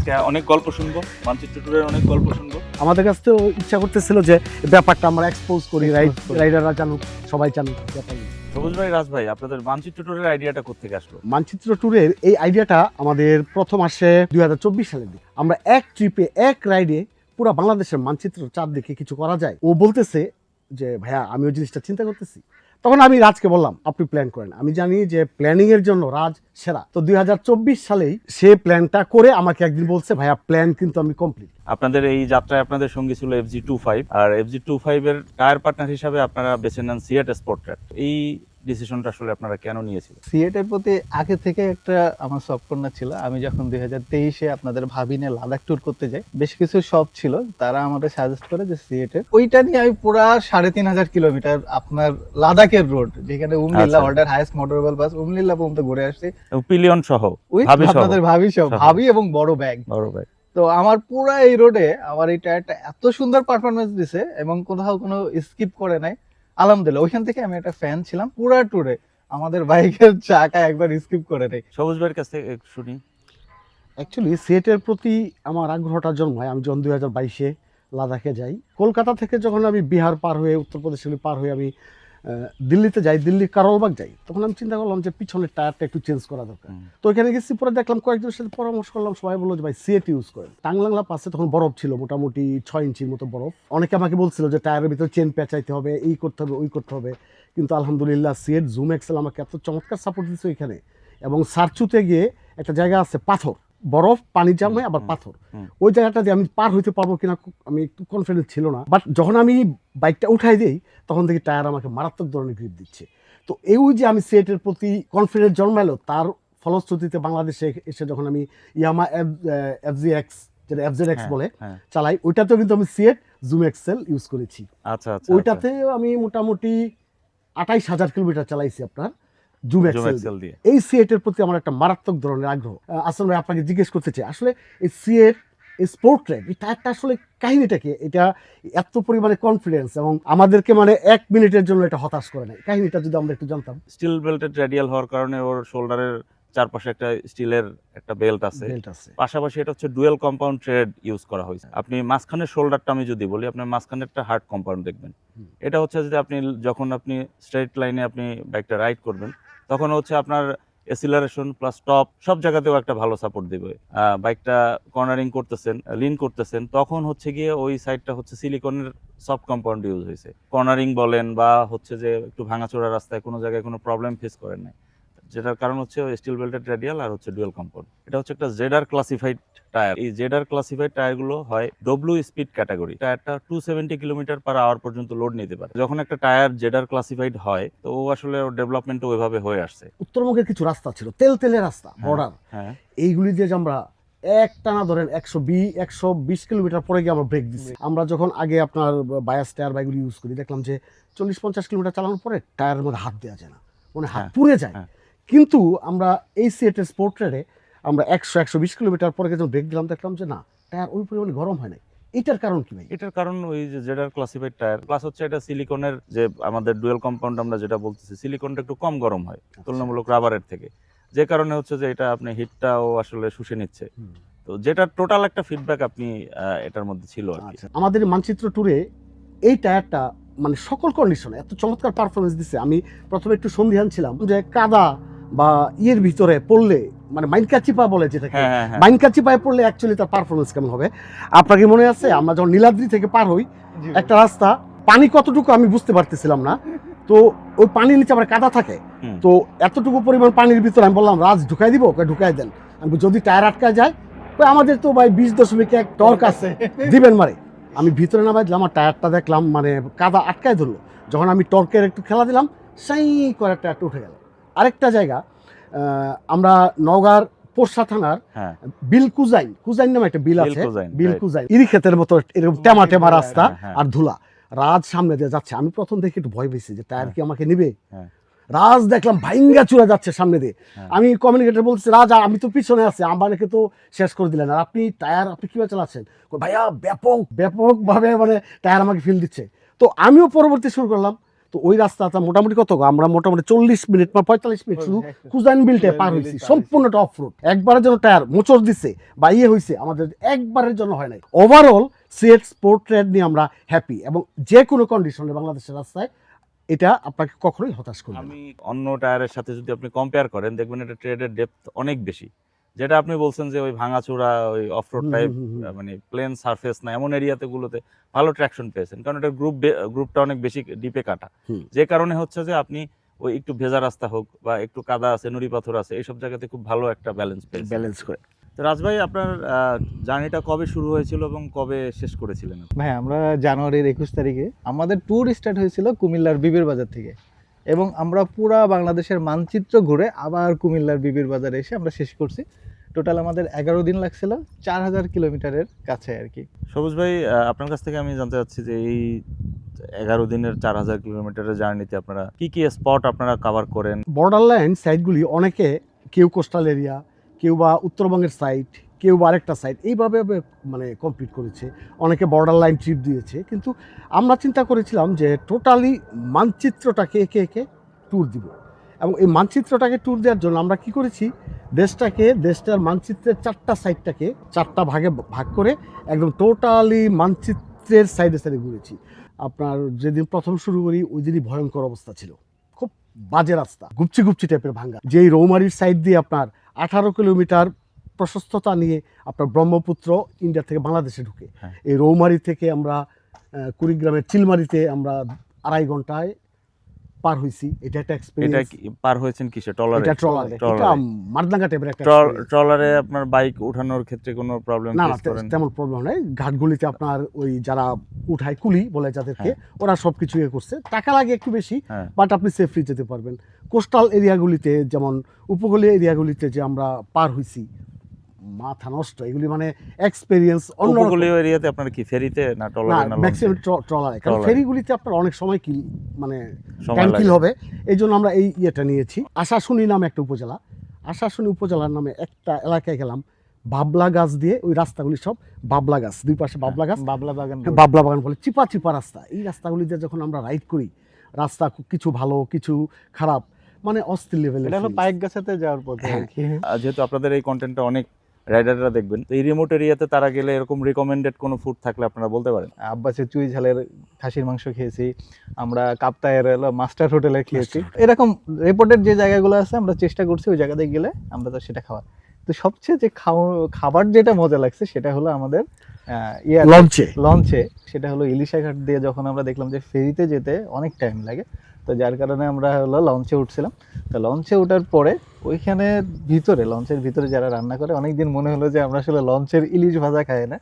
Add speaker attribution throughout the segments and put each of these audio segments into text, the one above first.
Speaker 1: আজকে অনেক গল্প শুনব মানচিত্র ট্যুরের অনেক গল্প শুনব।
Speaker 2: আমাদের কাছ থেকেও ইচ্ছা করতেছিল যে ব্যাপারটা আমরা এক্সপোজ করি রাইড রাইডাররা জানুক সবাই জানুক ব্যাপারটা
Speaker 1: সবুজ ভাই রাজ ভাই আপনাদের মানচিত্র ট্যুরের আইডিয়াটা কোথেকে আসলো?
Speaker 2: মানচিত্র ট্যুরের এই আইডিয়াটা আমাদের প্রথম আসে দুই হাজার চব্বিশ সালের দিকে। আমরা এক ট্রিপে এক রাইডে পুরো বাংলাদেশের মানচিত্র চারদিকে কিছু করা যায়। ও বলতেছে যে ভাইয়া আমি ওই জিনিসটা চিন্তা করতেছি। তখন আমি রাজকে বললাম, আপনি প্ল্যান করেন। আমি জানি যে প্ল্যানিং এর জন্য রাজ সেরা। তো দুই হাজার চব্বিশ সালেই সে প্ল্যানটা করে আমাকে একদিন বলছে, ভাইয়া প্ল্যান কিন্তু আমি কমপ্লিট
Speaker 1: আপনাদের এই যাত্রায় আপনাদের সঙ্গী ছিল এফজি টু ফাইভ আর এফজি টু ফাইভ এর টায়ার পার্টনার হিসাবে আপনারা বেছে নেন সিয়াট স্পোর্ট এই ডিসিশনটা আসলে আপনারা কেন নিয়েছিলেন?
Speaker 3: সিয়েটের প্রতি আগে থেকে একটা আমার শখ ছিল। আমি যখন দুই হাজার তেইশে আপনাদের ভাবিনে লাদাখ ট্যুর করতে যাই বেশ কিছু শপ ছিল। তারা আমাদের সাজেস্ট করে যে সিয়েটের ওইটা নিয়ে আমি পুরা সাড়ে তিন হাজার কিলোমিটার আপনার লাদাখের রোড যেখানে উমলিল্লা। ওয়ার্ল্ডের হাইয়েস্ট মোটরওয়েল বাস উমলিল্লা পর্যন্ত ঘুরে আসছি।
Speaker 1: পিলিয়ন সহ ভাবি
Speaker 3: আপনাদের ভাবি সব
Speaker 1: সহ।
Speaker 3: ভাবি এবং বড় ব্যাগ
Speaker 1: বড় ব্যাগ
Speaker 3: তো আমার পুরো এই রোডে আমার এই টায়ারটা এত সুন্দর পারফরমেন্স দিছে এবং কোথাও কোনো স্কিপ করে নাই। আলহামদুলিল্লাহ ওইখান থেকে আমি একটা ফ্যান ছিলাম পুরা ট্যুরে আমাদের বাইকের চাকা একবার স্কিপ করে নেই।
Speaker 1: সবুজ ভাইয়ের কাছ থেকে শুনি।
Speaker 2: অ্যাকচুয়ালি সেটের প্রতি আমার আগ্রহটা জন্মায় আমি যখন দুই হাজার বাইশে লাদাখে যাই কলকাতা থেকে যখন আমি বিহার পার হয়ে উত্তরপ্রদেশ পার হয়ে আমি দিল্লিতে যাই দিল্লি কারলবাগ যাই তখন আমি চিন্তা করলাম যে পিছনের টায়ারটা একটু চেঞ্জ করা দরকার। তো ওইখানে গেছি পরে দেখলাম কয়েকজনের সাথে পরামর্শ করলাম সবাই বলল যে ভাই সিএট ইউজ করেন। টাংলাংলা পাশে তখন বরফ ছিল মোটামুটি ছয় ইঞ্চির মতো বরফ। অনেকে আমাকে বলছিল যে টায়ারের ভিতরে চেন পেঁচাইতে হবে এই করতে হবে ওই করতে হবে। কিন্তু আলহামদুলিল্লাহ সিএট জুম এক্সেল আমাকে এত চমৎকার সাপোর্ট দিচ্ছে ওইখানে। এবং সারচুতে গিয়ে একটা জায়গা আছে পাথর। বরফ পানি জামে আবার পাথর। ওই জায়গাটা দিয়ে আমি পার হইতে পারব কিনা আমি একটু কনফিডেন্স ছিল না। বাট যখন আমি বাইকটা উঠাই দিই তখন দেখি টায়ার আমাকে মারাত্মক ধরনের গ্রিপ দিচ্ছে। তো এই যে আমি সেটের প্রতি কনফিডেন্স জন্মালো তার ফলশ্রুতিতে বাংলাদেশে এসে যখন আমি ইয়ামা এফ জি এক্স যেটা এফ এক্স
Speaker 1: হ্যাঁ,
Speaker 2: বলে
Speaker 1: হ্যাঁ।
Speaker 2: চালাই ওইটাতেও কিন্তু আমি সিএট জুম এক্সেল ইউজ করেছি।
Speaker 1: আচ্ছা আচ্ছা
Speaker 2: ওইটাতে আমি মোটামুটি আঠাইশ হাজার কিলোমিটার চালাইছি আপনার। জুম এক্সেল
Speaker 1: দিয়ে।
Speaker 2: এই সিএটের প্রতি আমার একটা মারাত্মক ধরনের আগ্রহ। আসল ভাই আপনাকে জিজ্ঞেস করতে চাই আসলে এই সিএট এই স্পোর্ট ট্র্যাক এই টায়ারটা আসলে কাহিনীটা কি? এটা এত পরিমাণে কনফিডেন্স এবং আমাদেরকে মানে এক মিনিটের জন্য এটা হতাশ করে কাহিনীটা যদি আমরা একটু জানতাম।
Speaker 1: স্টিল বেল্টেড রেডিয়াল হওয়ার কারণে ওর শোল্ডারের চারপাশে একটা স্টিলের একটা বেল্ট আছে।
Speaker 2: বেল্ট আছে।
Speaker 1: পাশাপাশি এটা হচ্ছে ডুয়েল কম্পাউন্ড ট্রেড ইউজ করা হয়েছে। আপনি মাঝখানের শোল্ডারটা আমি যদি বলি আপনার মাঝখানে একটা হার্ড কম্পাউন্ড দেখবেন এটা হচ্ছে যদি আপনি যখন আপনি স্ট্রেট লাইনে আপনি বাইকটা রাইড করবেন তখন হচ্ছে আপনার এসিলারেশন প্লাস টপ সব জায়গাতেও একটা ভালো সাপোর্ট দেবে। বাইকটা কর্নারিং করতেছেন লিন করতেছেন, তখন হচ্ছে গিয়ে ওই সাইডটা হচ্ছে সিলিকনের সফট কম্পাউন্ড ইউজ হয়েছে। কর্নারিং বলেন বা হচ্ছে যে একটু ভাঙাচোরা রাস্তায় কোনো জায়গায় কোনো প্রবলেম ফেস করেন নাই। যেটার কারণ হচ্ছে স্টিল বেল্টেড রেডিয়াল আর হচ্ছে ডুয়েল কম্পাউন্ড এটা হচ্ছে একটা জেডার ক্লাসিফাইড টায়ার এই জেডার ক্লাসিফাইড টায়ারগুলো হয় ডব্লিউ স্পিড ক্যাটাগরি টায়ারটা two seventy kilometre per hour পর্যন্ত লোড নিতে পারে। যখন একটা টায়ার জেডার ক্লাসিফাইড হয় তো ও আসলে ডেভেলপমেন্ট ওইভাবে হয়ে আসছে।
Speaker 2: উত্তরবঙ্গের কিছু রাস্তা ছিল তেল তেলে রাস্তা
Speaker 1: হ্যাঁ।
Speaker 2: বর্ডার
Speaker 1: হ্যাঁ।
Speaker 2: এইগুলি দিয়ে যে আমরা এক টানা ধরেন একশো বি একশো বিশ কিলোমিটার পরে গিয়ে আমরা ব্রেক দিচ্ছি। আমরা যখন আগে আপনার বায়াস টায়ার বাইকগুলি ইউজ করি দেখলাম যে চল্লিশ পঞ্চাশ কিলোমিটার চালানোর পরে টায়ারের মধ্যে হাত দেওয়া যায় না। মানে হাত
Speaker 1: হ্যাঁ,
Speaker 2: পুড়ে যায়।
Speaker 1: হ্যাঁ।
Speaker 2: কিন্তু আমরা এই সিএটের স্পোর্ট ট্রেডে আমরা একশো একশো বিশ কিলোমিটার পরে যখন ব্রেক দিলাম দেখলাম যে না টায়ার ওই পরিমাণে গরম হয় নাই। এটার কারণ কি ভাই?
Speaker 1: এটার কারণ ওই যে জেডার ক্লাসিফাইড টায়ার প্লাস হচ্ছে এটা সিলিকনের যে আমাদের ডুয়েল কম্পাউন্ড আমরা যেটা বলতেছি সিলিকনটা একটু কম গরম হয় তুলনামূলক রাবারের থেকে। যে কারণে হচ্ছে যে এটা আপনি হিটটাও আসলে শুষে নিচ্ছে। তো যেটা টোটাল একটা ফিডব্যাক আপনি এটার মধ্যে ছিল
Speaker 2: আচ্ছা। আমাদের মানচিত্র ট্যুরে এই টায়ারটা মানে সকল কন্ডিশনে এত চমৎকার পারফরমেন্স দিছে। আমি প্রথমে একটু সন্ধিহান ছিলাম যে কাদা বা ইয়ের ভিতরে পড়লে মানে মাইনকা চিপা বলে যেটাকে
Speaker 1: হ্যাঁ হ্যাঁ হ্যাঁ।
Speaker 2: মাইনকা চিপায় পড়লে অ্যাকচুয়ালি তার পারফরমেন্স কেমন হবে? আপনার কি মনে আছে? আমরা যখন নীলাদ্রি থেকে পার হই একটা রাস্তা পানি কতটুকু আমি বুঝতে পারতেছিলাম না। তো ওই পানির নিচে আমার কাদা থাকে। তো এতটুকু পরিমাণ পানির ভিতরে আমি বললাম রাজ ঢুকাই দিব? ওকে ঢুকাই দেন। আমি যদি টায়ার আটকা যায়? আমাদের তো ভাই বিশ দশমিক এক টর্ক আছে। দিবেন মারে। আমি ভিতরে না বাজলাম আমার টায়ারটা দেখলাম মানে কাদা আটকায় ধরলো। যখন আমি টর্কের একটু খেলা দিলাম সাই করে টায়ারটা উঠে গেল। আরেকটা জায়গা আমরা নওগাঁর পোরশা থানার
Speaker 1: হ্যাঁ।
Speaker 2: বিল কুজাইন নামে একটা বিল আছে
Speaker 1: বিলকুজাইন.
Speaker 2: ইরি ক্ষেতের মতো এরকম টেমা টেমা রাস্তা
Speaker 1: হ্যাঁ, হ্যাঁ।
Speaker 2: আর ধুলা। রাজ সামনে দিয়ে যাচ্ছে। আমি প্রথম দেখে একটু ভয় পেয়েছি যে টায়ার কি আমাকে নিবে। রাজ দেখলাম ভাইঙ্গা চুরা যাচ্ছে সামনে দিয়ে। আমি কমিউনিকেটর বলছি রাজা আমি তো পিছনে আছি আমাকে তো শেষ করে দিলেন। আর আপনি টায়ার আপনি কীভাবে চালাচ্ছেন? ভাইয়া ব্যাপক ব্যাপক ভাবে মানে টায়ার আমাকে ফিল দিচ্ছে। তো আমিও পরবর্তী শুরু করলাম। তো ওই রাস্তাটা মোটামুটি কত আমরা মোটামুটি চল্লিশ মিনিট বা পঁয়তাল্লিশ মিনিট শুধু কুজাইন বিলটে পার হয়েছি সম্পূর্ণটা অফ রোড একবারের জন্য টায়ার মোচড় দিচ্ছে বা ইয়ে হয়েছে আমাদের একবারের জন্য হয় নাই। ওভারঅল সিএট স্পোর্ট ট্রেড নিয়ে আমরা হ্যাপি এবং যে কোনো কন্ডিশনে বাংলাদেশের রাস্তায় এটা আপনাকে কখনোই হতাশ করবে
Speaker 1: আমি অন্য টায়ারের সাথে যদি আপনি কম্পেয়ার করেন দেখবেন এটা ট্রেডের ডেপথ অনেক বেশি। যেটা আপনি বলছেন যে ওই ভাঙাচোরা ওই অফ রোড টাইপ। মানে প্লেন সারফেস না এমন এরিয়াতে গুলোতে ভালো ট্র্যাকশন পেয়েছেন। কারণ এটা গ্রুপ গ্রুপটা অনেক বেশি ডিপে কাটা। যে কারণে হচ্ছে যে আপনি ওই একটু ভেজা রাস্তা হোক বা একটু কাদা আছে নুড়ি পাথর আছে এইসব জায়গাতে খুব ভালো একটা ব্যালেন্স পেয়েছে
Speaker 2: ব্যালেন্স করে।
Speaker 1: তো রাজ ভাই আপনার জার্নিটা কবে শুরু হয়েছিল এবং কবে শেষ করেছিলেন
Speaker 3: ভাই আমরা জানুয়ারির একুশ তারিখে আমাদের ট্যুর স্টার্ট হয়েছিল কুমিল্লার বিবির বাজার থেকে। এবং আমরা পুরা বাংলাদেশের মানচিত্র ঘুরে আবার কুমিল্লার বিবির বাজারে এসে আমরা শেষ করছি। টোটাল আমাদের এগারো দিন লাগছিল চার হাজার কিলোমিটারের কাছে আর কি।
Speaker 1: সবুজ ভাই আপনার কাছ থেকে আমি জানতে চাচ্ছি যে এই এগারো দিনের চার হাজার কিলোমিটারের জার্নিতে আপনারা কি কি স্পট আপনারা কভার করেন?
Speaker 2: বর্ডার লাইন সাইটগুলি অনেকে কেউ কোস্টাল এরিয়া কেউ বা উত্তরবঙ্গের সাইট কেউ আরেকটা সাইড এইভাবে মানে কমপ্লিট করেছে। অনেকে বর্ডার লাইন ট্রিপ দিয়েছে। কিন্তু আমরা চিন্তা করেছিলাম যে টোটালি মানচিত্রটাকে একে একে ট্যুর দিব। এবং এই মানচিত্রটাকে ট্যুর দেওয়ার জন্য আমরা কি করেছি? দেশটাকে, দেশটার মানচিত্রের চারটা সাইডটাকে চারটা ভাগে ভাগ করে একদম টোটালি মানচিত্রের সাইডে সাইডে ঘুরেছি। আপনার যেদিন প্রথম শুরু করি, ওই দিনই ভয়ঙ্কর অবস্থা ছিল। খুব বাজে রাস্তা। গুপচি গুপচি টাইপের ভাঙ্গা। যেই রৌমারির সাইড দিয়ে আপনার আঠারো কিলোমিটার প্রশস্ততা নিয়ে আপনার ব্রহ্মপুত্র ইন্ডিয়া থেকে বাংলাদেশে ঢুকে।
Speaker 1: হ্যাঁ।
Speaker 2: এই রৌমারি থেকে আমরা কুড়িগ্রামের চিলমারিতে আমরা আড়াই ঘন্টায় পার হইছি। এটা একটা
Speaker 1: এটা
Speaker 2: এক্সপিরিয়েন্স
Speaker 1: কি পার হয়েছেন কিসে? টলারে
Speaker 2: এটা ট্রলারে।
Speaker 1: ট্রলারে।
Speaker 2: এটা মারদাঙ্গা টাইপের একটা
Speaker 1: ট্রলারে আপনার বাইক উঠানোর ক্ষেত্রে কোনো প্রবলেম
Speaker 2: না তেমন প্রবলেম নাই। ঘাটগুলিতে আপনার ওই যারা উঠায় কুলি বলে যাদেরকে ওরা সব কিছু ইয়ে করছে। টাকা লাগে একটু বেশি
Speaker 1: হ্যাঁ।
Speaker 2: বাট আপনি সেফলি যেতে পারবেন। কোস্টাল এরিয়াগুলিতে যেমন উপকূলীয় এরিয়াগুলিতে যে আমরা পার হইছি মাথা নষ্ট এগুলি মানে এক্সপেরিয়েন্স অন্য
Speaker 1: উপকূলীয় এরিয়াতে আপনার কি ফেরিতে না টলারে না
Speaker 2: ম্যাক্সিমাম ট্রলারে কারণ ফেরিগুলিতে আপনার অনেক সময় কি মানে টাইম কিল হবে। এই জন্য আমরা এই ইয়েটা নিয়েছি। আশাশুনি নামে একটা উপজেলা। আশাশুনি উপজেলার নামে একটা এলাকায় গেলাম। বাবলা গাছ দিয়ে ওই রাস্তাগুলি সব বাবলা গাছ দুই পাশে বাবলা গাছ।
Speaker 3: বাবলা বাগান
Speaker 2: হ্যাঁ, বাবলা বাগান বলে চিপা চিপা রাস্তা। এই রাস্তাগুলিতে যখন আমরা রাইড করি রাস্তা কিছু ভালো কিছু খারাপ মানে অস্থির লেভেলের
Speaker 3: এটা হলো। পাইক গাছাতে যাওয়ার পথে আর
Speaker 1: যেহেতু আপনাদের এই কন্টেন্টটা অনেক রাইডাররা দেখবেন। তো এই রিমোট এরিয়াতে তারা গেলে এরকম রিকমেন্ডেড কোনো ফুড থাকলে আপনারা বলতে পারেন।
Speaker 3: আব্বাসের চুই ঝালের খাসির মাংস খেয়েছি আমরা কাপ্তায়ের মাস্টার হোটেলে খেয়েছি। এরকম রিপোর্টের যে জায়গাগুলো আছে আমরা চেষ্টা করছি ওই জায়গাতে গেলে আমরা তো সেটা খাওয়ার। তো সবচেয়ে যে খাবার যেটা মজা লাগছে সেটা হলো আমাদের ইয়ে
Speaker 2: লঞ্চে
Speaker 3: লঞ্চে সেটা হলো ইলিশা ঘাট দিয়ে যখন আমরা দেখলাম যে ফেরিতে যেতে অনেক টাইম লাগে। তো যার কারণে আমরা হলো লঞ্চে উঠছিলাম। তো লঞ্চে ওঠার পরে ওইখানে ভিতরে লঞ্চের ভিতরে যারা রান্না করে অনেক দিন মনে হলো যে আমরা আসলে লঞ্চের ইলিশ ভাজা খাই না।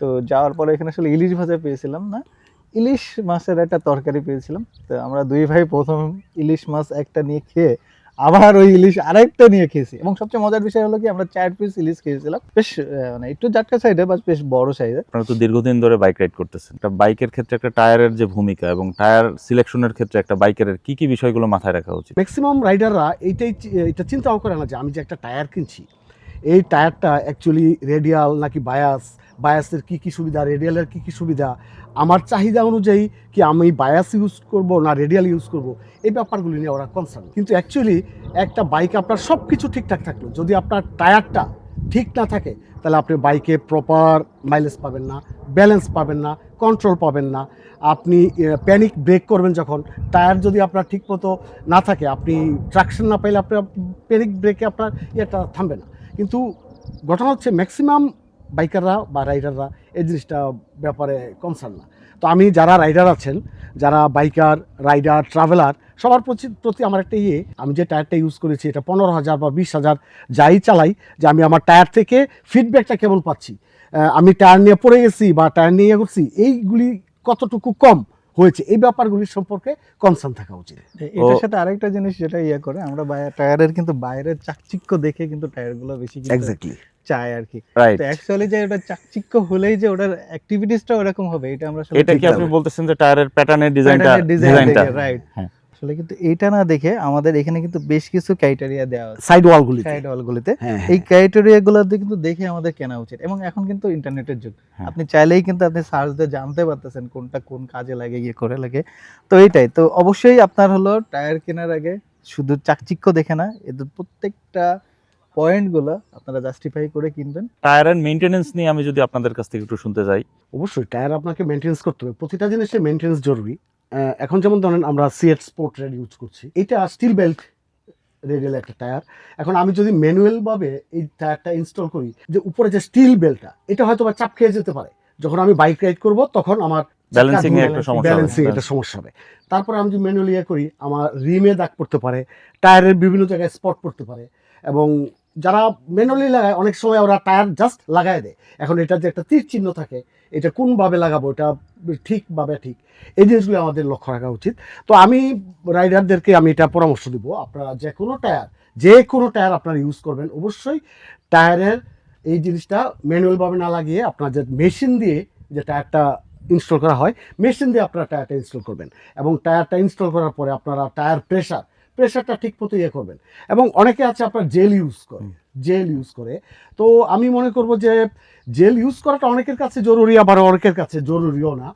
Speaker 3: তো যাওয়ার পরে এখানে আসলে ইলিশ ভাজা পেয়েছিলাম না। ইলিশ মাছের একটা তরকারি পেয়েছিলাম। তো আমরা দুই ভাই প্রথম ইলিশ মাছ একটা নিয়ে খেয়ে আবার ওই ইলিশ আরেকটা নিয়ে খেয়েছি। এবং সবচেয়ে মজার বিষয় হলো কি আমরা চার পিস ইলিশ খেয়েছিলাম। বেশ মানে একটু জাটকা সাইডে বা বেশ বড় সাইডে
Speaker 1: আপনারা তো দীর্ঘদিন ধরে বাইক রাইড করতেছেন। একটা বাইকের ক্ষেত্রে একটা টায়ারের যে ভূমিকা এবং টায়ার সিলেকশনের ক্ষেত্রে একটা বাইকের কি কি বিষয়গুলো মাথায় রাখা উচিত?
Speaker 2: ম্যাক্সিমাম রাইডাররা এইটাই চি- এটা চিন্তাও করে না যে আমি যে একটা টায়ার কিনছি এই টায়ারটা অ্যাকচুয়ালি রেডিয়াল নাকি বায়াস বায়াসের কি কি সুবিধা? রেডিয়ালের কি কি সুবিধা? আমার চাহিদা অনুযায়ী কি আমি বায়াস ইউজ করব না রেডিয়াল ইউজ করব? এই ব্যাপারগুলি নিয়ে ওরা কনসার্ন কিন্তু অ্যাকচুয়ালি একটা বাইক আপনার সব কিছু ঠিকঠাক থাকল। যদি আপনার টায়ারটা ঠিক না থাকে, তাহলে আপনি বাইকে প্রপার মাইলেজ পাবেন না ব্যালেন্স পাবেন না কন্ট্রোল পাবেন না। আপনি প্যানিক ব্রেক করবেন যখন টায়ার যদি আপনার ঠিক মতো না থাকে, আপনি ট্রাকশন না পাইলে আপনার প্যানিক ব্রেকে আপনার ইয়েটা থামবে না। কিন্তু ঘটনা হচ্ছে ম্যাক্সিমাম বাইকাররা বা রাইডাররা এই জিনিসটা ব্যাপারে কনসার্ন না। তো আমি যারা রাইডার আছেন যারা বাইকার রাইডার ট্রাভেলার সবার প্রতি প্রতি আমার একটা ইয়ে আমি যে টায়ারটা ইউজ করেছি এটা পনেরো হাজার বা বিশ হাজার যাই চালাই যে আমি আমার টায়ার থেকে ফিডব্যাকটা কেমন পাচ্ছি। আমি টায়ার নিয়ে পড়ে গেছি বা টায়ার নিয়ে ইয়ে করছি এইগুলি কতটুকু কম হয়েছে এই ব্যাপারগুলির সম্পর্কে কনসার্ন থাকা উচিত।
Speaker 3: এটার সাথে আরেকটা জিনিস যেটা ইয়ে করে আমরা টায়ারের কিন্তু বাইরের চাকচিক্য দেখে কিন্তু টায়ারগুলো বেশি
Speaker 2: এক্স্যাক্টলি
Speaker 3: চাই আর কি তো অ্যাকচুয়ালি যে ওটা চাকচিক্য হলেই যে ওটার অ্যাক্টিভিটিসটা ওরকম হবে এটা আমরা
Speaker 1: এটা কি আপনি বলতেছেন যে টায়ারের প্যাটার্নের ডিজাইনটা ডিজাইনটা
Speaker 3: right. আসলে কিন্তু এইটা না দেখে আমাদের এখানে কিন্তু বেশ কিছু ক্রাইটেরিয়া দেওয়া আছে।
Speaker 2: সাইড ওয়ালগুলি
Speaker 3: সাইড ওয়ালগুলিতে
Speaker 2: হ্যাঁ
Speaker 3: এই ক্রাইটেরিয়া গুলো কিন্তু দেখে আমাদের কেনা উচিত। এবং এখন কিন্তু ইন্টারনেটের যুগ।
Speaker 1: হ্যাঁ।
Speaker 3: আপনি চাইলেই কিন্তু আপনি সার্চ দিয়ে জানতে পারতেছেন কোনটা কোন কাজে লাগে ইয়ে করে লাগে। তো এইটাই। তো অবশ্যই আপনার হলো টায়ার কেনার আগে শুধু চাকচিক্য দেখে না এদের প্রত্যেকটা পয়েন্টগুলো আপনারা জাস্টিফাই করে কিনবেন।
Speaker 1: টায়ার এন্ড মেইনটেনেন্স নিয়ে আমি যদি আপনাদের কাছ থেকে একটু শুনতে চাই
Speaker 2: অবশ্যই টায়ার আপনাকে মেনটেন্স করতে হবে। প্রতিটা জিনিসের মেনটেন্স জরুরি। আহ, এখন যেমন ধরেন আমরা সিএট স্পোর্ট রেড ইউজ করছি। এটা স্টিল বেল্ট রেডিয়াল একটা টায়ার এখন আমি যদি ম্যানুয়াল ভাবে এই টায়ারটা ইনস্টল করি যে উপরে যে স্টিল বেল্টটা এটা হয়তো বা চাপ খেয়ে যেতে পারে। যখন আমি বাইক রাইড করব তখন আমার
Speaker 1: ব্যালেন্সিং একটা সমস্যা
Speaker 2: ব্যালেন্সিং
Speaker 1: হবে।
Speaker 2: একটা সমস্যা হবে। তারপরে আমি যদি ম্যানুয়ালি ইয়ে করি আমার রিমে দাগ পড়তে পারে। টায়ারের বিভিন্ন জায়গায় স্পট পড়তে পারে। এবং যারা ম্যানুয়ালি লাগায়, অনেক সময় ওরা টায়ার জাস্ট লাগায় দেয়। এখন এটা যে একটা তীর চিহ্ন থাকে, এটা কোনভাবে লাগাবো, এটা ঠিকভাবে ঠিক, এই জিনিসগুলো আমাদের লক্ষ্য রাখা উচিত। তো আমি রাইডারদেরকে আমি এটা পরামর্শ দিব, আপনারা যে কোনো টায়ার, যে কোনো টায়ার আপনারা ইউজ করবেন, অবশ্যই টায়ারের এই জিনিসটা ম্যানুয়ালভাবে না লাগিয়ে আপনার যে মেশিন দিয়ে যে টায়ারটা ইনস্টল করা হয়, মেশিন দিয়ে আপনারা টায়ারটা ইনস্টল করবেন। এবং টায়ারটা ইনস্টল করার পরে আপনারা টায়ার প্রেশার প্রেশারটা ঠিক মতো ইয়ে করবেন। এবং অনেকে আছে আপনার জেল ইউজ করে জেল ইউজ করে। তো আমি মনে করব যে জেল ইউজ করাটা অনেকের কাছে জরুরি আবার অনেকের কাছে জরুরিও না।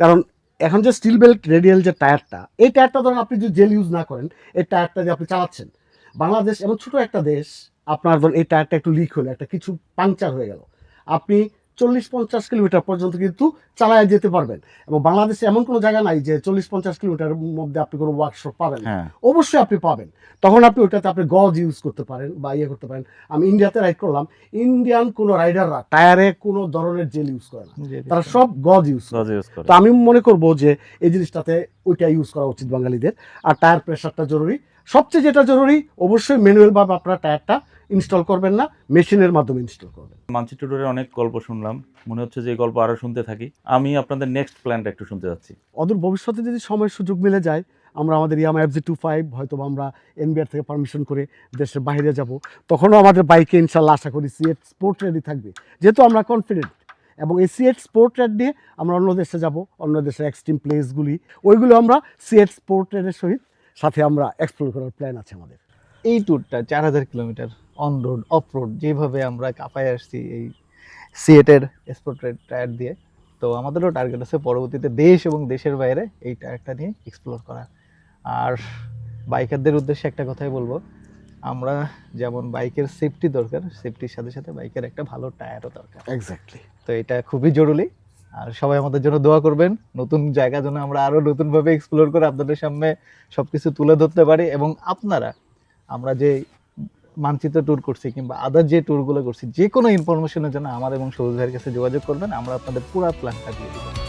Speaker 2: কারণ এখন যে স্টিল বেল্ট রেডিয়াল যে টায়ারটা এই টায়ারটা ধরেন আপনি যদি জেল ইউজ না করেন এই টায়ারটা যে আপনি চালাচ্ছেন বাংলাদেশ এমন ছোট একটা দেশ আপনার ধরুন এই টায়ারটা একটু লিক হলো একটা কিছু পাংচার হয়ে গেল। আপনি চল্লিশ পঞ্চাশ কিলোমিটার পর্যন্ত কিন্তু চালায় যেতে পারবেন। এবং বাংলাদেশে এমন কোনো জায়গা নাই যে চল্লিশ পঞ্চাশ কিলোমিটারের মধ্যে আপনি কোনো ওয়ার্কশপ পাবেন
Speaker 1: হ্যাঁ।
Speaker 2: অবশ্যই আপনি পাবেন। তখন আপনি ওইটাতে আপনি গজ ইউজ করতে পারেন বা ইয়ে করতে পারেন। আমি ইন্ডিয়াতে রাইড করলাম। ইন্ডিয়ান কোনো রাইডাররা টায়ারে কোনো ধরনের জেল ইউজ করে না। তারা সব গজ ইউজ করে। তো আমি মনে করব যে এই জিনিসটাতে ওইটা ইউজ করা উচিত বাঙালিদের। আর টায়ার প্রেশারটা জরুরি। সবচেয়ে যেটা জরুরি অবশ্যই ম্যানুয়াল ভাবে আপনারা টায়ারটা ইনস্টল করবেন না মেশিনের মাধ্যমে ইনস্টল করবেন।
Speaker 1: মানচিত্র ট্যুরের অনেক গল্প শুনলাম মনে হচ্ছে যে এই গল্প আরও শুনতে থাকি। আমি আপনাদের নেক্সট প্ল্যানটা একটু শুনতে যাচ্ছি।
Speaker 2: অদূর ভবিষ্যতে যদি সময় সুযোগ মিলে যায় আমরা আমাদের Yamaha F G two five হয়তো আমরা এনবিআর থেকে পারমিশন করে দেশের বাইরে যাব তখনও আমাদের বাইকে ইনশাল্লাহ আশা করি সিএট স্পোর্ট রেডি থাকবে। যেহেতু আমরা কনফিডেন্ট এবং এই সিএট স্পোর্ট রেড নিয়ে আমরা অন্য দেশে যাব অন্য দেশের এক্সট্রিম প্লেসগুলি ওইগুলো আমরা সিএট স্পোর্ট রেডের সহিত সাথে আমরা এক্সপ্লোর করার প্ল্যান আছে আমাদের।
Speaker 3: এই ট্যুরটা চার হাজার kilometre on road off road যেভাবে আমরা কাপায় আসছি এই সিয়েটের স্পোর্ট টায়ার দিয়ে তো আমাদেরও টার্গেট আছে পরবর্তীতে দেশ এবং দেশের বাইরে এই টায়ারটা নিয়ে এক্সপ্লোর করা। আর বাইকারদের উদ্দেশ্যে একটা কথাই বলব আমরা যেমন বাইকের সেফটি দরকার সেফটির সাথে সাথে বাইকের একটা ভালো টায়ারও দরকার।
Speaker 2: এক্স্যাক্টলি
Speaker 3: তো এটা খুবই জরুরি আর সবাই আমাদের জন্য দোয়া করবেন নতুন জায়গা যেন আমরা আরও নতুন ভাবে এক্সপ্লোর করে আপনাদের সামনে সবকিছু তুলে ধরতে পারি এবং আপনারা আমরা যে মানচিত্র ট্যুর করছি কিংবা আদার যে ট্যুরগুলো করছি যে কোনো ইনফরমেশনের জন্য আমার এবং সবুজ ভাইয়ের কাছে যোগাযোগ করবেন, আমরা আপনাদের পুরো প্ল্যানটা দিয়ে দিব।